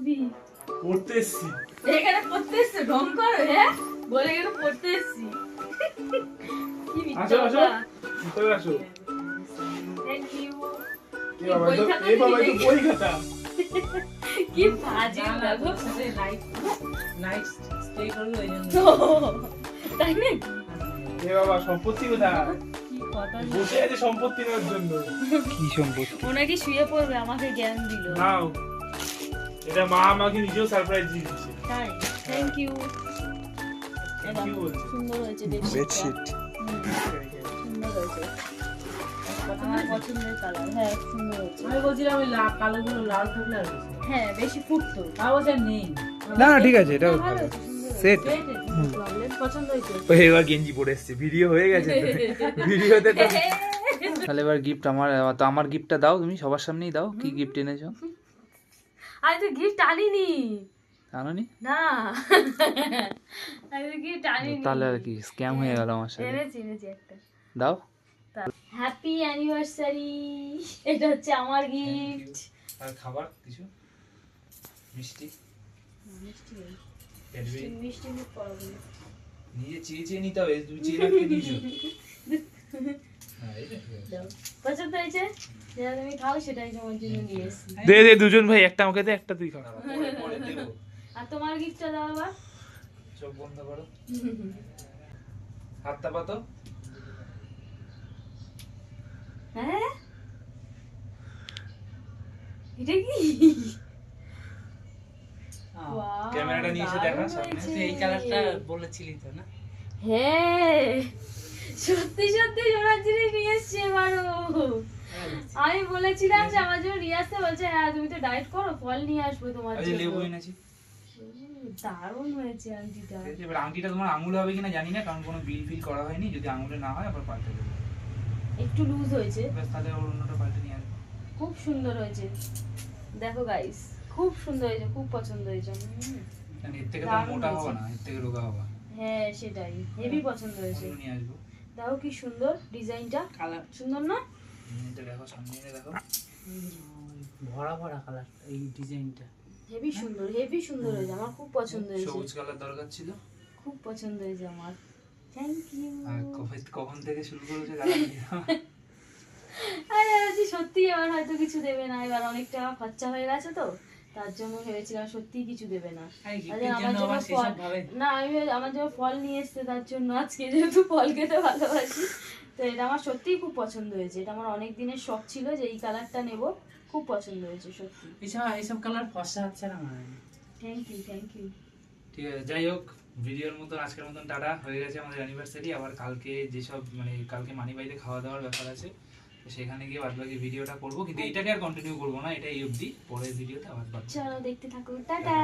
করবি পড়তে এসছি এখানে পড়তে এসছে ঢং করো হ্যাঁ? বলে এখানে পড়তে এসছি কি আসো আসো। ভিতরে আসো। থ্যাংক ইউ এ বাবা এই বাবা তো বই কি বাজে লাগো নাইট নাইট স্টে করবে ওই জন্য। তাই নাকি? এ বাবা সম্পত্তি কোথায়? বসে আছে সম্পত্তি নেওয়ার জন্য। কি সম্পত্তি? ওনাকে শুয়ে পড়বে আমাকে জ্ঞান দিল। নাও। এটা মা আমাকে নিজেও সারপ্রাইজ দিয়ে দিচ্ছে। তাই? থ্যাংক ইউ সুন্দর হয়েছে বেডশিট সুন্দর হয়েছে। আমার পছন্দের কালার হ্যাঁ সুন্দর হয়েছে। আমি বলছিলাম ওই লাল কালোগুলো লাল থাকলে হ্যাঁ বেশি ফুটতো তাও ওটা নেই। না না ঠিক আছে ভালো। সেট এবার গেঞ্জি পরে এসছে। ভিডিও হয়ে গেছে ভিডিওতে তাহলে এবার গিফট আমার তো আমার গিফটটা দাও তুমি সবার সামনেই দাও। কি গিফট এনেছো? আমি তো গিফট আনিনি? জানোনি না। আমি তো গিফট আনিনি। তাহলে আর কি স্ক্যাম হয়ে গেল আমার সাথে। এনেছি এনেছি একটা। দাও। হ্যাপি অ্যানিভার্সারি এটা হচ্ছে আমার গিফট। আর খাবার কিছু? মিষ্টি? মিষ্টি মিষ্টি নিজে চেয়ে চেয়ে নিতে হবে তুমি চেয়ে রাখতে দিয়েছ। পছন্দ হয়েছে? যেটা তুমি খাও সেটাই তোমার জন্য নিয়ে এসেছি। দে দে দুজন ভাই একটা আমাকে দে একটা তুই খা। পরে- পরে দেবো। আর তোমার গিফটটা দাও আবার। চোখ বন্ধ করো। হাতটা পাতো হ্যাঁ? এটা কি? ক্যামেরাটা নিয়ে এসে দেখা সামনে। তুই এই কালারটা বলেছিলি তো না? হ্যাঁ। সত্যি সত্যি সোনার জিনিস আমি বলেছিলাম যে আমার জন্য নিয়ে আসতে বলছে হ্যাঁ তুমি তো ডায়েট করো ফল নিয়ে আসব তোমার যে জন্য। লেবু এনেছি। দারুণ হয়েছে আন্টিটা। ঠিক এবার আংটিটা তোমার আঙুলে হবে কিনা জানি না কারণ কোনো বিল ফিল করা হয়নি যদি আঙুলে না হয় আবার পাল্টে দেবো। একটু লুজ হয়েছে। ব্যাস তাহলে ওর অন্যটা পাল্টে নিয়ে আসব। খুব সুন্দর হয়েছে। দেখো গাইস খুব সুন্দর হয়েছে খুব পছন্দ হয়েছে। কারণ এর থেকে তো মোটা হবে না এর থেকে রোগা হবে হ্যাঁ সেটাই। হেভি পছন্দ হয়েছে। নিয়ে আসব। দেখো কি সুন্দর ডিজাইনটা। কালার সুন্দর না এটা দেখো সামনে এনে দেখো। ভরা ভরা কালার এই ডিজাইনটা হেভি সুন্দর হেভি সুন্দর হয়েছে আমার খুব পছন্দ হয়েছে। সবুজ কালার দরকার ছিল? খুব পছন্দ হয়েছে আমার। থ্যাংক ইউ কখন থেকে শুরু করেছে আরে ভাবছি সত্যি এবার হয়তো কিছু দেবে না। এবার অনেক টাকা খরচা হয়ে গেছে তো। তার জন্য ভেবেছিলাম সত্যি কিছু দেবে না। আমার জন্য ফল না আমি আমার জন্য ফল নিয়ে এসছে তার জন্য আজকে যেহেতু ফল খেতে ভালোবাসি। তো এটা আমার সত্যিই খুব পছন্দ হয়েছে। এটা আমার অনেক দিনের শখ ছিল যে এই কালারটা নেব। খুব পছন্দ হয়েছে সত্যি। এসব এইসব কালার ফর্সা হচ্ছে না থ্যাংক ইউ থ্যাংক ইউ ঠিক আছে যাই হোক ভিডিওর মতন আজকের মতন টাটা। হয়ে গেছে আমাদের অ্যানিভার্সারি আবার কালকে যেসব মানে কালকে মানি বাড়িতে খাওয়া দাওয়ার ব্যাপার আছে সেখানে গিয়ে বাদ বাকি ভিডিওটা করব কিন্তু এটাকে আর কন্টিনিউ করব না এটা এই অবধি। পরের ভিডিওতে আবার চলো দেখতে থাকো। টাটা।